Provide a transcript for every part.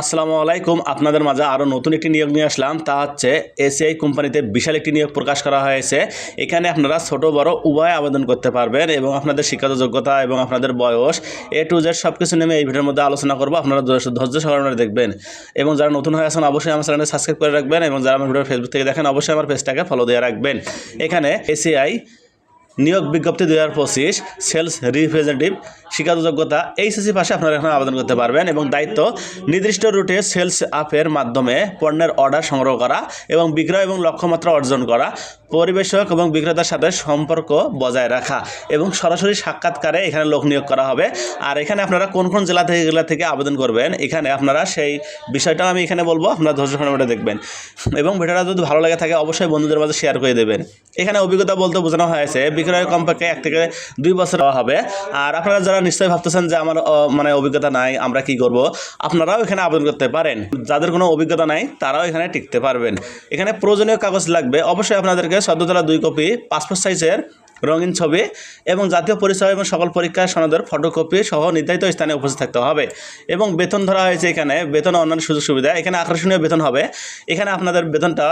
আসসালামু আলাইকুম। আপনাদের মাঝে আরও নতুন একটি নিয়োগ নিয়ে আসলাম। তা হচ্ছে এসিআই কোম্পানিতে বিশাল একটি নিয়োগ প্রকাশ করা হয়েছে। এখানে আপনারা ছোট, বড় উভয় আবেদন করতে পারবেন এবং আপনাদের শিক্ষাগত যোগ্যতা এবং আপনাদের বয়স এ টু জেড সব কিছু নেমে এই ভিডিওর মধ্যে আলোচনা করব। আপনারা ধৈর্য সহকারে দেখবেন। এবং যারা নতুন হয়ে আছেন, অবশ্যই আমার চ্যানেলটি সাবস্ক্রাইব করে রাখবেন এবং যারা আমার ভিডিও ফেসবুক থেকে দেখেন, অবশ্যই আমার পেজটাকে ফলো দিয়ে রাখবেন। এখানে এসিআই নিয়োগ বিজ্ঞপ্তি দুই হাজার পঁচিশ সেলস রিপ্রেজেন্টেটিভ শিক্ষাগত যোগ্যতা এইচএসসি পাশে আপনারা এখানে আবেদন করতে পারবেন এবং দায়িত্ব নির্দিষ্ট রুটে সেলস আপের মাধ্যমে পণ্যের অর্ডার সংগ্রহ করা এবং বিক্রয় এবং লক্ষ্যমাত্রা অর্জন করা, পরিবেশক এবং বিক্রেতার সাথে সম্পর্ক বজায় রাখা এবং সরাসরি সাক্ষাৎকারে এখানে লোক নিয়োগ করা হবে। আর এখানে আপনারা কোন কোন জেলা থেকে জেলা থেকে আবেদন করবেন, এখানে আপনারা সেই বিষয়টাও আমি এখানে বলব, আপনারা ধৈর্য সহকারে দেখবেন। এবং ভিডিওটা যদি ভালো লাগে থাকে, অবশ্যই বন্ধুদের মাঝে শেয়ার করে দেবেন। এখানে অভিজ্ঞতা বলতে বোঝানো হয়েছে বিক্রয় কমপক্ষে এক থেকে দুই বছর হবে। আর আপনারা যারা নিশ্চয়ই ভাবতেছেন যে আমার মানে অভিজ্ঞতা নাই, আমরা কি করব? আপনারাও এখানে আবেদন করতে পারেন। যাদের কোনো অভিজ্ঞতা নাই, তারাও এখানে টিকতে পারবেন। এখানে প্রয়োজনীয় কাগজ লাগবে। অবশ্যই আপনাদেরকে সদ্যতলা দুই কপি পাসপোর্ট সাইজের রঙিন ছবি এবং জাতীয় পরিচয় এবং সকল পরীক্ষার সনদের ফটোকপি সহ নির্ধারিত স্থানে উপস্থিত থাকতে হবে। এবং বেতন ধরা হয়েছে এখানে, বেতন অন্যান্য সুযোগ সুবিধা। এখানে আকর্ষণীয় বেতন হবে। এখানে আপনাদের বেতনটা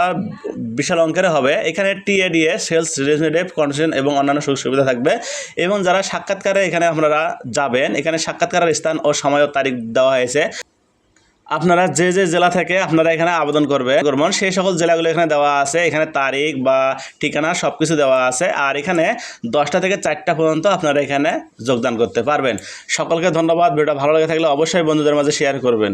বিশাল অঙ্কের হবে। এখানে টিএডিএ সেলস রিলেশনশিপ কন্ডিশন এবং অন্যান্য সুযোগ সুবিধা থাকবে। এবং যারা সাক্ষাৎকারে এখানে আপনারা যাবেন, এখানে সাক্ষাৎকারের স্থান ও সময় ও তারিখ দেওয়া হয়েছে। আপনারা যে যে জেলা থেকে আপনারা এখানে আবেদন করবে করবেন সেই সকল জেলাগুলো এখানে দেওয়া আছে। এখানে তারিখ বা ঠিকানা সব কিছু দেওয়া আছে। আর এখানে দশটা থেকে চারটা পর্যন্ত আপনারা এখানে যোগদান করতে পারবেন। সকলকে ধন্যবাদ। ভিডিওটা ভালো লাগে থাকলে অবশ্যই বন্ধুদের মাঝে শেয়ার করবেন।